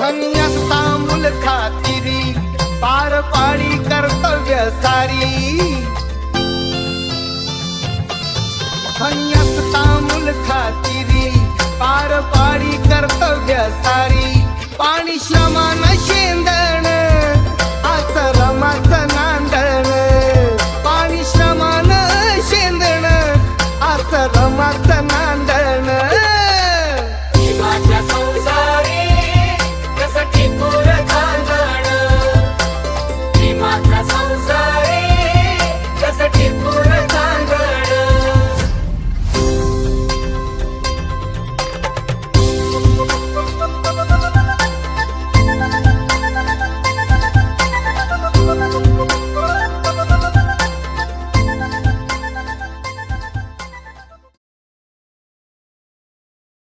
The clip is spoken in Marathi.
धन्य सामूल खातिरी पार पाडी कर्तव्य सारी धन्य सामूल खातिरी पार पाडी कर्तव्य सारी पाणी श्रमाना